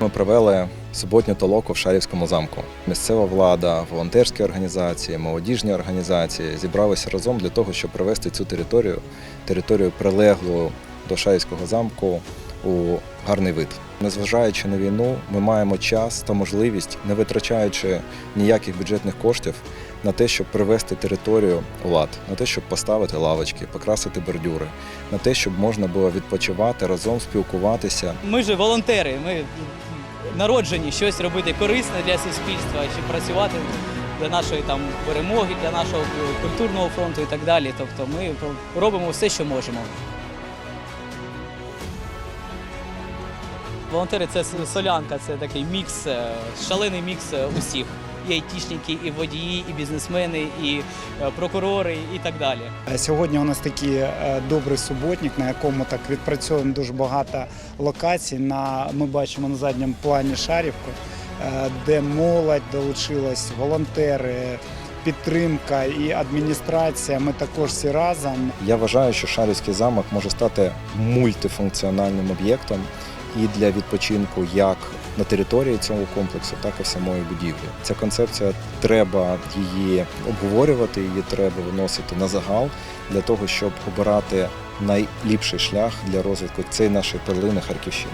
Ми провели суботню толоку в Шарівському замку. Місцева влада, волонтерські організації, молодіжні організації зібралися разом для того, щоб привести цю територію, територію прилеглу до Шарівського замку у гарний вид. Незважаючи на війну, ми маємо час та можливість, не витрачаючи ніяких бюджетних коштів, на те, щоб привести територію у лад, на те, щоб поставити лавочки, покрасити бордюри, на те, щоб можна було відпочивати разом, спілкуватися. Ми ж волонтери, ми народжені щось робити корисне для суспільства, чи працювати для нашої там перемоги, для нашого культурного фронту і так далі. Тобто ми робимо все, що можемо. Волонтери це солянка, це такий мікс, е, шалений мікс е, усіх. І айтішники, і водії, і бізнесмени, і е, прокурори, і так далі. Сьогодні у нас такий добрий суботник, на якому так відпрацьовуємо дуже багато локацій. На ми бачимо на задньому плані Шарівку, де молодь долучилась, волонтери, підтримка і адміністрація. Ми також всі разом. Я вважаю, що Шарівський замок може стати мультифункціональним об'єктом і для відпочинку як на території цього комплексу, так і самої будівлі. Ця концепція треба її обговорювати, її треба виносити на загал для того, щоб обирати найліпший шлях для розвитку цієї нашої перлини Харківщини.